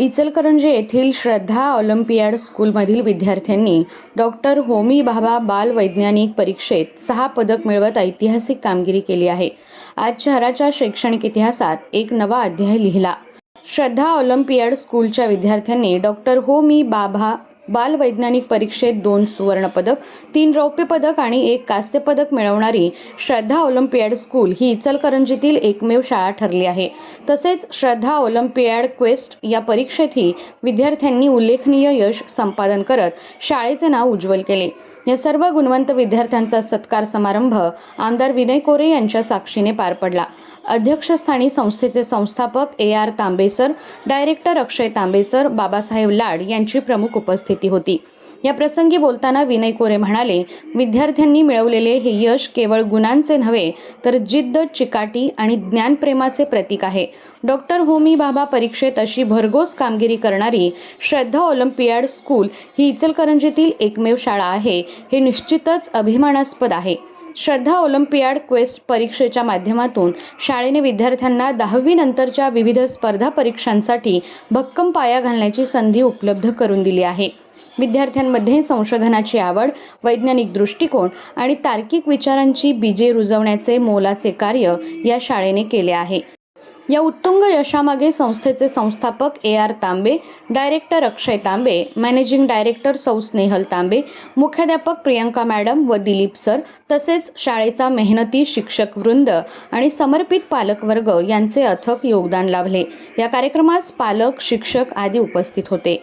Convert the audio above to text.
इचलकरंजी येथील श्रद्धा ऑलिम्पियाड स्कूलमधील विद्यार्थ्यांनी डॉक्टर होमी भाभा बाल वैज्ञानिक परीक्षेत सहा पदक मिळवत ऐतिहासिक कामगिरी केली आहे. आज शहराच्या शैक्षणिक इतिहासात एक नवा अध्याय लिहिला. श्रद्धा ऑलिम्पियाड स्कूलच्या विद्यार्थ्यांनी डॉक्टर हो मी बाभा बाल वैज्ञानिक परीक्षेत दोन सुवर्णपदक तीन रौप्य पदक आणि एक कांस्य पदक मिळवणारी श्रद्धा ऑलिम्पियाड स्कूल ही इचलकरंजीतील एकमेव शाळा ठरली आहे. तसेच श्रद्धा ऑलिम्पियाड क्वेस्ट या परीक्षेतही विद्यार्थ्यांनी उल्लेखनीय यश संपादन करत शाळेचे नाव उज्ज्वल केले. या सर्व गुणवंत विद्यार्थ्यांचा सत्कार समारंभ आमदार विनय कोरे यांच्या साक्षीने पार पडला. अध्यक्षस्थानी संस्थेचे संस्थापक ए आर तांबेसर डायरेक्टर अक्षय तांबेसर बाबासाहेब लाड यांची प्रमुख उपस्थिती होती. या प्रसंगी बोलताना विनय कोरे म्हणाले विद्यार्थ्यांनी मिळवलेले हे यश केवळ गुणांचे नव्हे तर जिद्द चिकाटी आणि ज्ञानप्रेमाचे प्रतीक आहे. डॉक्टर होमी बाबा परीक्षेत अशी भरघोस कामगिरी करणारी श्रद्धा ऑलिम्पियाड स्कूल ही इचलकरंजीतील एकमेव शाळा आहे. हे निश्चितच अभिमानास्पद आहे. श्रद्धा ऑलिम्पियाड क्वेस्ट परीक्षेच्या माध्यमातून शाळेने विद्यार्थ्यांना दहावीनंतरच्या विविध स्पर्धा परीक्षांसाठी भक्कम पाया घालण्याची संधी उपलब्ध करून दिली आहे. विद्यार्थ्यांमध्ये संशोधनाची आवड वैज्ञानिक दृष्टिकोन आणि तार्किक विचारांची बीजे रुजवण्याचे मोलाचे कार्य या शाळेने केले आहे. या उत्तुंग यशामागे संस्थेचे संस्थापक A R Tambe director Akshay Tambe managing director सौ स्नेहल तांबे मुख्याध्यापक प्रियंका मॅडम व दिलीप सर तसेच शाळेचा मेहनती शिक्षक वृंद आणि समर्पित पालकवर्ग यांचे अथक योगदान लाभले. या कार्यक्रमास पालक शिक्षक आदी उपस्थित होते.